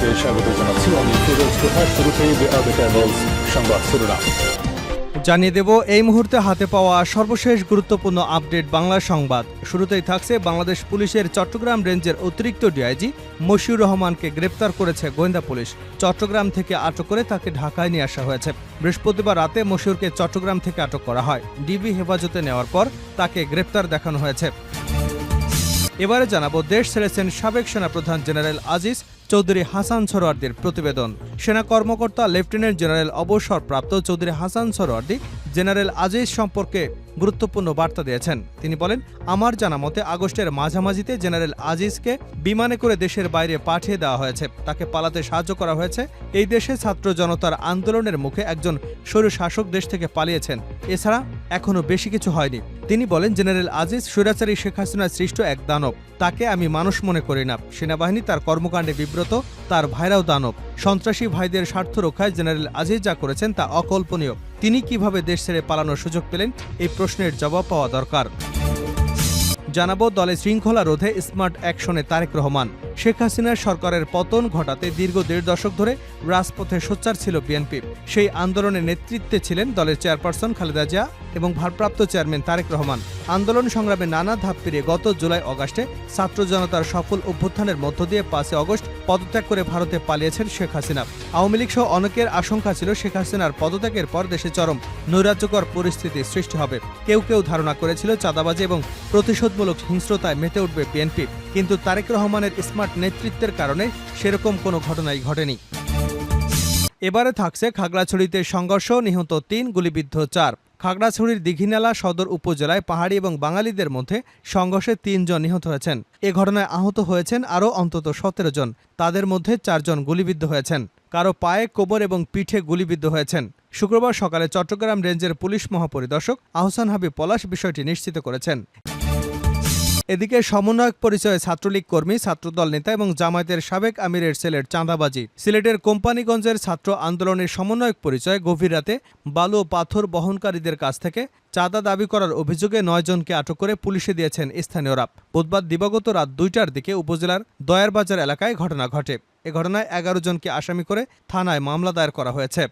আপনাদেরকে স্বাগত জানাচ্ছি। আমি ফিরোজ তোহা শুরুতেই সংবাদ শিরোনাম জানিয়ে দেব, এই মুহূর্তে হাতে পাওয়া সর্বশেষ গুরুত্বপূর্ণ আপডেট বাংলা সংবাদ। শুরুতেই থাকছে বাংলাদেশ পুলিশের চট্টগ্রাম রেঞ্জের অতিরিক্ত ডিআইজি মশিউর রহমানকে গ্রেপ্তার করেছে গোয়েন্দা পুলিশ। চট্টগ্রাম থেকে আটক করে তাকে ঢাকায় নিয়ে আসা হয়েছে। বৃহস্পতিবার রাতে মশিউরকে চট্টগ্রাম থেকে আটক করা হয়। ডিবি হেফাজতে নেওয়ার পর তাকে গ্রেপ্তার দেখানো হয়েছে। এবারে জানাব, দেশ ছেড়েছেন সাবেক সেনাপ্রধান জেনারেল আজিজ চৌধুরী হাসান সরোয়ার্দির প্রতিবেদন। সেনা কর্মকর্তা লেফটেন্যান্ট জেনারেল অবসরপ্রাপ্ত চৌধুরী হাসান সরোয়ার্দি, জেনারেল আজিজ সম্পর্কে গুরুত্বপূর্ণ বার্তা দিয়েছেন। তিনি বলেন, আমার জানা মতে আগস্টের মাঝামাঝিতে জেনারেল আজিজকে বিমানে করে দেশের বাইরে পাঠিয়ে দেওয়া হয়েছে। তাকে পালাতে সাহায্য করা হয়েছে। এই দেশে ছাত্র জনতার আন্দোলনের মুখে একজন স্বৈর শাসক দেশ থেকে পালিয়েছেন। এছাড়া এখনও বেশি কিছু হয়নি। তিনি বলেন, জেনারেল আজিজ স্বৈরাচারী শেখ হাসিনার সৃষ্ট এক দানব। তাকে আমি মানুষ মনে করি না। সেনাবাহিনী তার কর্মকাণ্ডে বিব্রত, তার ভাইরাও দানব। সন্ত্রাসী ভাইদের স্বার্থ রক্ষায় জেনারেল আজিজ যা করেছেন তা অকল্পনীয়। তিনি কীভাবে দেশ ছেড়ে পালানোর সুযোগ পেলেন, এই প্রশ্নের জবাব পাওয়া দরকার। জানাব দলে শৃঙ্খলা রোধে স্মার্ট অ্যাকশনে তারেক রহমান। শেখ হাসিনার সরকারের পতন ঘটাতে দীর্ঘ দেড় দশক ধরে রাজপথে সোচ্চার ছিল বিএনপি। সেই আন্দোলনের নেতৃত্বে ছিলেন দলের চেয়ারপারসন খালেদা জিয়া এবং ভারপ্রাপ্ত চেয়ারম্যান তারেক রহমান। আন্দোলন সংগ্রামে নানা ধাপ পেরিয়ে গত জুলাই অগাস্টে ছাত্র জনতার সফল অভ্যুত্থানের মধ্য দিয়ে পাঁচই অগস্ট পদত্যাগ করে ভারতে পালিয়েছেন শেখ হাসিনা। আওয়ামী লীগ সহ অনেকের আশঙ্কা ছিল শেখ হাসিনার পদত্যাগের পর দেশে চরম নৈরাজ্যকর পরিস্থিতি সৃষ্টি হবে। কেউ কেউ ধারণা করেছিল চাঁদাবাজি এবং প্রতিশোধমূলক হিংস্রতায় মেতে উঠবে বিএনপি। কিন্তু তারেক রহমানের স্মার্ট নেতৃত্বের কারণে সেরকম কোনো ঘটনাই ঘটেনি। এবারে থাকছে খাগড়াছড়িতে সংঘর্ষ, নিহত তিন, গুলিবিদ্ধ চার। খাগড়াছড়ির দীঘিনালা সদর উপজেলায় পাহাড়ি এবং বাঙালিদের মধ্যে সংঘর্ষে তিনজন নিহত হয়েছেন। এ ঘটনায় আহত হয়েছেন আরও অন্তত সতেরো জন। তাদের মধ্যে চারজন গুলিবিদ্ধ হয়েছেন। কারও পায়ে কোবর এবং পিঠে গুলিবিদ্ধ হয়েছেন। শুক্রবার সকালে চট্টগ্রাম রেঞ্জের পুলিশ মহাপরিদর্শক আহসান হাবিব পলাশ বিষয়টি নিশ্চিত করেছেন। এদিকে সমন্বয়ক পরিচয়ে ছাত্রলীগ কর্মী, ছাত্রদল নেতা এবং জামায়াতের সাবেক আমিরের ছেলের চাঁদাবাজি। সিলেটের কোম্পানিগঞ্জের ছাত্র আন্দোলনের সমন্বয়ক পরিচয়ে গভীর রাতে বালু ও পাথর বহনকারীদের কাছ থেকে চাঁদা দাবি করার অভিযোগে নয়জনকে আটক করে পুলিশে দিয়েছেন স্থানীয়রা। বুধবার দিবাগত রাত দুইটার দিকে উপজেলার দয়ারবাজার এলাকায় ঘটনা ঘটে। এ ঘটনায় এগারো জনকে আসামি করে থানায় মামলা দায়ের করা হয়েছে।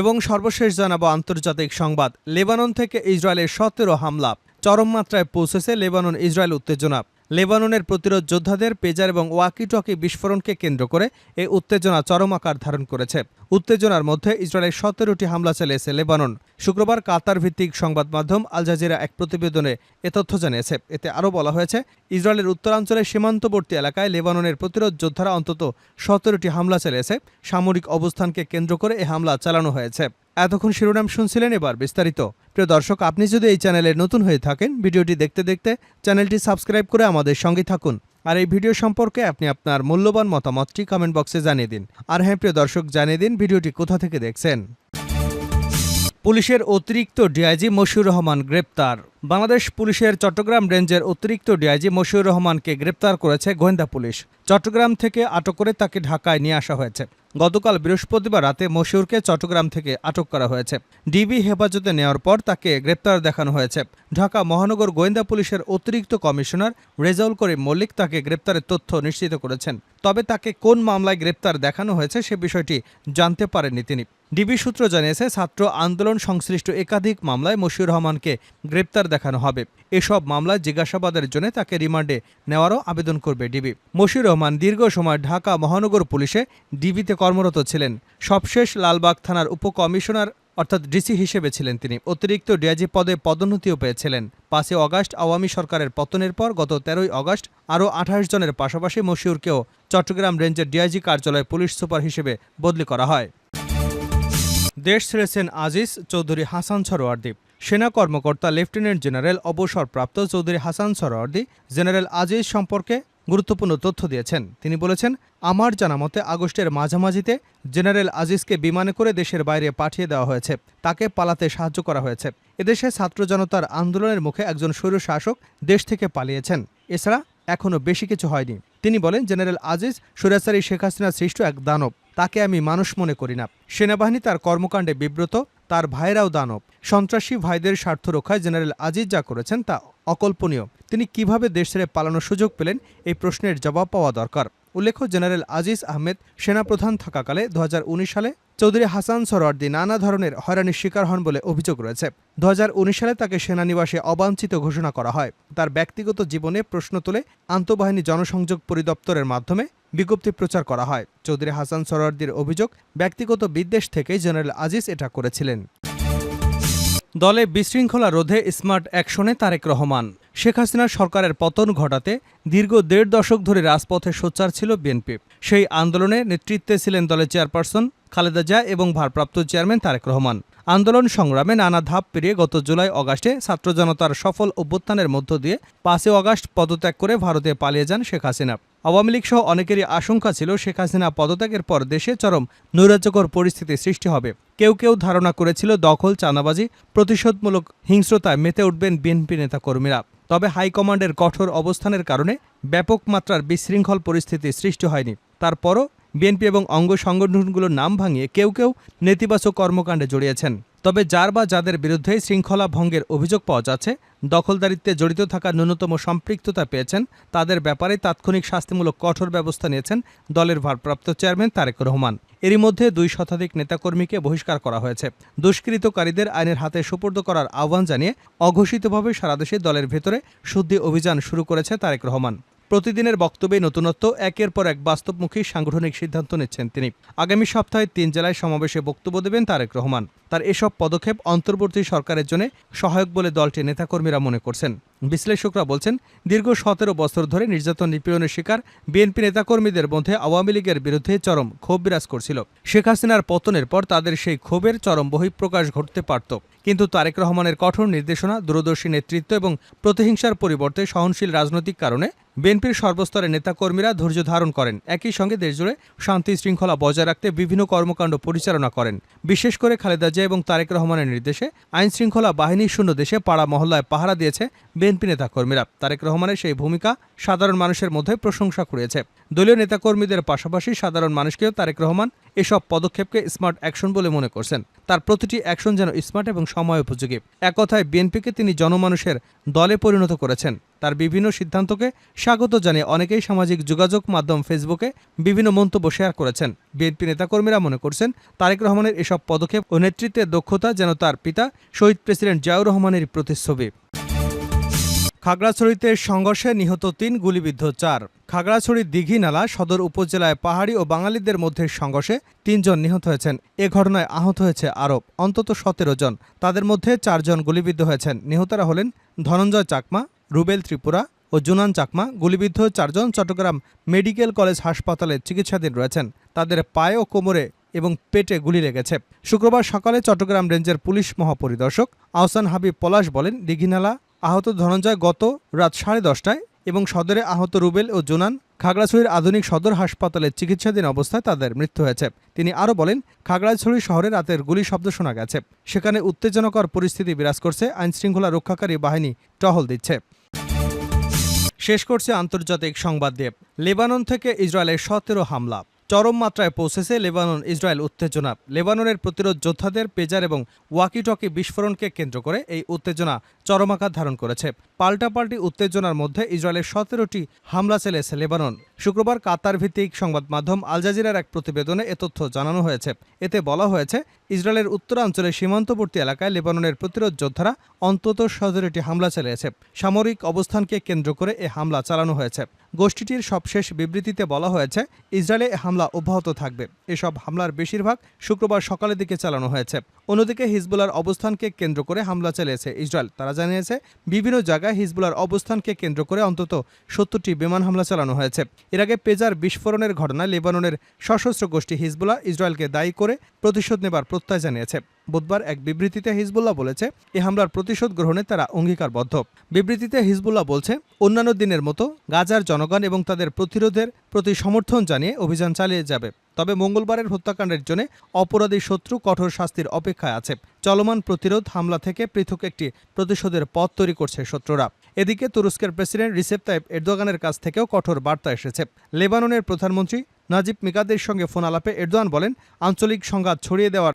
এবং সর্বশেষ জানাব আন্তর্জাতিক সংবাদ। লেবানন থেকে ইসরায়েলের সতেরো হামলা। চরম মাত্রায় পৌঁছেছে লেবানন ইসরায়েল উত্তেজনা। লেবাননের প্রতিরোধ যোদ্ধাদের পেজার এবং ওয়াকিটকি বিস্ফোরণকে কেন্দ্র করে এই উত্তেজনা চরম আকার ধারণ করেছে। উত্তেজনার মধ্যে ইসরায়েলের সতেরোটি হামলা চালিয়েছে লেবানন। শুক্রবার কাতার ভিত্তিক সংবাদ মাধ্যম আল জাজিরা এক প্রতিবেদনে এ তথ্য জানিয়েছে। এতে আরও বলা হয়েছে, ইসরায়েলের উত্তরাঞ্চলের সীমান্তবর্তী এলাকায় লেবাননের প্রতিরোধ যোদ্ধারা অন্তত সতেরোটি হামলা চালিয়েছে। সামরিক অবস্থানকে কেন্দ্র করে এ হামলা চালানো হয়েছে। এতক্ষণ শিরোনাম শুনছিলেন এবার বিস্তারিত। প্রিয় দর্শক, আপনি যদি এই চ্যানেলে নতুন হয়ে থাকেন, ভিডিওটি দেখতে দেখতে চ্যানেলটি সাবস্ক্রাইব করে আমাদের সঙ্গে থাকুন। আর এই ভিডিও সম্পর্কে আপনি আপনার মূল্যবান মতামতটি কমেন্ট বক্সে জানিয়ে দিন। আর হ্যাঁ প্রিয় দর্শক, জানিয়ে দিন ভিডিওটি কোথা থেকে দেখছেন। পুলিশের অতিরিক্ত ডিআইজি মশিউর রহমান গ্রেপ্তার। বাংলাদেশ পুলিশের চট্টগ্রাম রেঞ্জের অতিরিক্ত ডিআইজি মশিউর রহমানকে গ্রেপ্তার করেছে গোয়েন্দা পুলিশ। চট্টগ্রাম থেকে আটক করে তাকে ঢাকায় নিয়ে আসা হয়েছে। গতকাল বৃহস্পতিবার রাতে মশিউরকে চট্টগ্রাম থেকে আটক করা হয়েছে। ডিবি হেফাজতে নেওয়ার পর তাকে গ্রেপ্তার দেখানো হয়েছে। ঢাকা মহানগর গোয়েন্দা পুলিশের অতিরিক্ত কমিশনার রেজাউল করিম মল্লিক তাকে গ্রেপ্তারের তথ্য নিশ্চিত করেছেন। তবে তাকে কোন মামলায় গ্রেপ্তার দেখানো হয়েছে সে বিষয়টি জানতে পারেননি তিনি। ডিবি সূত্র জানিয়েছে, ছাত্র আন্দোলন সংশ্লিষ্ট একাধিক মামলায় মশিউর রহমানকে গ্রেপ্তার দেখানো হবে। এসব মামলায় জিজ্ঞাসাবাদের জন্য তাকে রিমান্ডে নেওয়ারও আবেদন করবে ডিবি। মশিউর রহমান দীর্ঘ সময় ঢাকা মহানগর পুলিশে ডিবিতে কর্মরত ছিলেন। সবশেষ লালবাগ থানার উপকমিশনার অর্থাৎ ডিসি হিসেবে ছিলেন তিনি। অতিরিক্ত ডিআইজি পদে পদোন্নতিও পেয়েছিলেন। পাঁচই অগাস্ট আওয়ামী সরকারের পতনের পর গত তেরোই অগাস্ট আরও আঠাশ জনের পাশাপাশি মশিউরকেও চট্টগ্রাম রেঞ্জের ডিআইজি কার্যালয়ে পুলিশ সুপার হিসেবে বদলি করা হয়। দেশ ছেড়েছেন আজিজ চৌধুরী হাসান সরোয়ার্দি। সেনা কর্মকর্তা লেফটেন্যান্ট জেনারেল অবসরপ্রাপ্ত চৌধুরী হাসান সরোয়ার্দি জেনারেল আজিজ সম্পর্কে গুরুত্বপূর্ণ তথ্য দিয়েছেন। তিনি বলেছেন, আমার জানা মতে আগস্টের মাঝামাঝিতে জেনারেল আজিজকে বিমানে করে দেশের বাইরে পাঠিয়ে দেওয়া হয়েছে। তাকে পালাতে সাহায্য করা হয়েছে। এদেশে ছাত্র জনতার আন্দোলনের মুখে একজন স্বৈর শাসক দেশ থেকে পালিয়েছেন। এছাড়া এখনও বেশি কিছু হয়নি। তিনি বলেন, জেনারেল আজিজ সুরাসারি শেখ হাসিনার সৃষ্ট এক দানব। তাকে আমি মানুষ মনে করি না। সেনাবাহিনী তার কর্মকাণ্ডে বিব্রত, তার ভাইরাও দানব। সন্ত্রাসী ভাইদের স্বার্থ রক্ষায় জেনারেল আজিজ যা করেছেন তা অকল্পনীয়। তিনি কীভাবে দেশ ছেড়ে পালানোর সুযোগ পেলেন, এই প্রশ্নের জবাব পাওয়া দরকার। উল্লেখ্য, জেনারেল আজিজ আহমেদ সেনাপ্রধান থাকাকালে দু হাজার উনিশ সালে চৌধুরী হাসান সরওয়ার্দি নানা ধরনের হয়রানির শিকার হন বলে অভিযোগ রয়েছে। দু হাজার উনিশ সালে তাকে সেনানিবাসে অবাঞ্ছিত ঘোষণা করা হয়। তার ব্যক্তিগত জীবনে প্রশ্ন তুলে আন্তঃবাহিনী জনসংযোগ পরিদপ্তরের মাধ্যমে বিজ্ঞপ্তি প্রচার করা হয়। চৌধুরী হাসান সরওয়ার্দির অভিযোগ, ব্যক্তিগত বিদ্বেষ থেকেই জেনারেল আজিজ এটা করেছিলেন। দলে বিশৃঙ্খলা রোধে স্মার্ট অ্যাকশনে তারেক রহমান। শেখ হাসিনার সরকারের পতন ঘটাতে দীর্ঘ দেড় দশক ধরে রাজপথে সোচ্চার ছিল বিএনপি। সেই আন্দোলনে নেতৃত্বে ছিলেন দলের চেয়ারপারসন খালেদা জিয়া এবং ভারপ্রাপ্ত চেয়ারম্যান তারেক রহমান। আন্দোলন সংগ্রামে নানা ধাপ পেরিয়ে গত জুলাই অগাস্টে ছাত্র জনতার সফল অভ্যুত্থানের মধ্য দিয়ে পাঁচই অগাস্ট পদত্যাগ করে ভারতে পালিয়ে যান শেখ হাসিনা। আওয়ামী লীগ সহ অনেকেরই আশঙ্কা ছিল শেখ হাসিনা পদত্যাগের পর দেশে চরম নৈরাজ্যকর পরিস্থিতি সৃষ্টি হবে। কেউ কেউ ধারণা করেছিল দখল চানাবাজি প্রতিশোধমূলক হিংস্রতায় মেতে উঠবেন বিএনপি নেতাকর্মীরা। তবে হাইকমান্ডের কঠোর অবস্থানের কারণে ব্যাপক মাত্রার বিশৃঙ্খল পরিস্থিতি সৃষ্টি হয়নি। তারপরও বিএনপি এবং অঙ্গ সংগঠনগুলোর নাম ভাঙিয়ে কেউ কেউ নেতিবাচক কর্মকাণ্ডে জড়িয়েছেন। তবে যার বা যাদের বিরুদ্ধে শৃঙ্খলা ভঙ্গের অভিযোগ পাওয়া যাচ্ছে, দখলদারিত্বে জড়িত থাকা ন্যূনতম সম্পৃক্ততা পেয়েছেন, তাদের ব্যাপারে তাৎক্ষণিক শাস্তিমূলক কঠোর ব্যবস্থা নিয়েছেন দলের ভারপ্রাপ্ত চেয়ারম্যান তারেক রহমান। এরই মধ্যে দুই শতাধিক নেতাকর্মীকে বহিষ্কার করা হয়েছে। দুষ্কৃতকারীদের আইনের হাতে সুপর্দ করার আহ্বান জানিয়ে অঘোষিতভাবে সারা দেশে দলের ভেতরে শুদ্ধি অভিযান শুরু করেছে তারেক রহমান। প্রতিদিনের বক্তব্যে নতুনত্ব, একের পর এক বাস্তবমুখী সাংগঠনিক সিদ্ধান্ত নিচ্ছেন তিনি। আগামী সপ্তাহে তিন জেলায় সমাবেশে বক্তব্য দেবেন তারেক রহমান। তার এসব পদক্ষেপ অন্তর্বর্তী সরকারের জন্য সহায়ক বলে দলটির নেতাকর্মীরা মনে করছেন। বিশ্লেষকরা বলছেন, দীর্ঘ সতেরো বছর ধরে নির্যাতন নিপীড়নের শিকার বিএনপি নেতাকর্মীদের মধ্যে আওয়ামী লীগের বিরুদ্ধে চরম ক্ষোভ বিরাজ করছিল। শেখ হাসিনার পতনের পর তাদের সেই ক্ষোভের চরম বহিঃপ্রকাশ ঘটতে পারত। কিন্তু তারেক রহমানের কঠোর নির্দেশনা, দূরদর্শী নেতৃত্ব এবং প্রতিহিংসার পরিবর্তে সহনশীল রাজনৈতিক কারণে বিএনপির সর্বস্তরের নেতাকর্মীরা ধৈর্য ধারণ করেন। একই সঙ্গে দেশজুড়ে শান্তি শৃঙ্খলা বজায় রাখতে বিভিন্ন কর্মকাণ্ড পরিচালনা করেন। বিশেষ করে খালেদা জিয়া এবং তারেক রহমানের নির্দেশে আইন শৃঙ্খলা বাহিনীর শূন্য দেশে পাড়া মহল্লায় পাহারা দিয়েছে বিএনপি নেতাকর্মীরা। তারেক রহমানের সেই ভূমিকা সাধারণ মানুষের মধ্যে প্রশংসা কুড়িয়েছে। দলীয় নেতাকর্মীদের পাশাপাশি সাধারণ মানুষকেও তারেক রহমান এসব পদক্ষেপকে স্মার্ট অ্যাকশন বলে মনে করছেন। তার প্রতিটি অ্যাকশন যেন স্মার্ট এবং সময় উপযোগী। এক কথায়, বিএনপিকে তিনি জনমানুষের দলে পরিণত করেছেন। তার বিভিন্ন সিদ্ধান্তকে স্বাগত জানিয়ে অনেকেই সামাজিক যোগাযোগ মাধ্যম ফেসবুকে বিভিন্ন মন্তব্য শেয়ার করেছেন। বিএনপি নেতাকর্মীরা মনে করছেন, তারেক রহমানের এসব পদক্ষেপ ও নেতৃত্বের দক্ষতা যেন তার পিতা শহীদ প্রেসিডেন্ট জিয়াউর রহমানের প্রতিচ্ছবি। খাগড়াছড়িতে সংঘর্ষে নিহত তিন গুলিবিদ্ধ চার। খাগড়াছড়ি দিঘিনালা সদর উপজেলায় পাহাড়ি ও বাঙালিদের মধ্যে সংঘর্ষে তিনজন নিহত হয়েছেন। এ ঘটনায় আহত হয়েছে আরও অন্তত সতেরো জন। তাদের মধ্যে চারজন গুলিবিদ্ধ হয়েছেন। নিহতরা হলেন ধনঞ্জয় চাকমা, রুবেল ত্রিপুরা ও জুনান চাকমা। গুলিবিদ্ধ চারজন চট্টগ্রাম মেডিকেল কলেজ হাসপাতালে চিকিৎসাধীন রয়েছেন। তাদের পায়ে ও কোমরে এবং পেটে গুলি লেগেছে। শুক্রবার সকালে চট্টগ্রাম রেঞ্জের পুলিশ মহাপরিদর্শক আহসান হাবিব পলাশ বলেন দিঘিনালা আহত ধনঞ্জয় গত রাত সাড়ে দশটায় এবং সদরে আহত রুবেল ও জোনান খাগড়াছড়ির আধুনিক সদর হাসপাতালে চিকিৎসাধীন অবস্থায় তাদের মৃত্যু হয়েছে। তিনি আরও বলেন, খাগড়াছড়ি শহরে রাতের গুলি শব্দ শোনা গেছে। সেখানে উত্তেজনকর পরিস্থিতি বিরাজ করছে আইনশৃঙ্খলা রক্ষাকারী বাহিনী টহল দিচ্ছে। শেষ করছে আন্তর্জাতিক সংবাদ দিয়ে। লেবানন থেকে ইসরায়েলের সতেরো হামলা। চরম মাত্রায় পৌঁছেছে লেবানন, ইসরায়েল উত্তেজনা। লেবাননের প্রতিরোধ যোদ্ধাদের পেজার এবং ওয়াকিটকি বিস্ফোরণকে কেন্দ্র করে এই উত্তেজনা চরম আকার ধারণ করেছে। পাল্টাপাল্টি উত্তেজনার মধ্যে ইসরায়েলের সতেরোটি হামলা চালিয়েছে লেবানন। শুক্রবার কাতার ভিত্তিক সংবাদ মাধ্যম আল জাজিরার এক প্রতিবেদনে এ তথ্য জানানো হয়েছে। এতে বলা হয়েছে, ইসরায়েলের উত্তরাঞ্চলের সীমান্তবর্তী এলাকায় লেবাননের প্রতিরোধ যোদ্ধারা অন্তত সতেরোটি হামলা চালিয়েছে। সামরিক অবস্থানকে কেন্দ্র করে এ হামলা চালানো হয়েছে। গোষ্ঠীটির সবশেষ বিবৃতিতে বলা হয়েছে, ইসরায়েলে হামলা অব্যাহত থাকবে। এসব হামলার বেশিরভাগ শুক্রবার সকালের দিকে চালানো হয়েছে। অন্যদিকে হিজবুলার অবস্থানকে কেন্দ্র করে হামলা চালিয়েছে ইসরায়েল। তারা জানিয়েছে, বিভিন্ন জায়গায় হিজবুলার অবস্থানকে কেন্দ্র করে অন্তত সত্তরটি বিমান হামলা চালানো হয়েছে। এর আগে পেজার বিস্ফোরণের ঘটনায় লেবাননের সশস্ত্র গোষ্ঠী হিজবুল্লাহ ইসরায়েলকে দায়ী করে প্রতিশোধ নেবার প্রত্যয় জানিয়েছে। বুধবার এক বিবৃতিতে হিজবুল্লাহ বলেছে, এ হামলার প্রতিশোধ গ্রহণে তারা অঙ্গীকারবদ্ধ। বিবৃতিতে হিজবুল্লাহ বলছে, অন্যান্য দিনের মতো গাজার জনগণ এবং তাদের প্রতিরোধের প্রতি সমর্থন জানিয়ে অভিযান চালিয়ে যাবে। তবে মঙ্গলবারের হত্যাকাণ্ডের জন্য অপরাধী শত্রু কঠোর শাস্তির অপেক্ষায় আছে। চলমান প্রতিরোধ হামলা থেকে পৃথক একটি প্রতিশোধের পথ তৈরি করছে শত্রুরা। এদিকে তুরস্কের প্রেসিডেন্ট রিসেপ তাইপ এরদোগানের কাছ থেকেও কঠোর বার্তা এসেছে। লেবাননের প্রধানমন্ত্রী নাজিব মিকাদের সঙ্গে ফোন আলাপে এরদোয়ান বলেন, আঞ্চলিক সংঘাত ছড়িয়ে দেওয়ার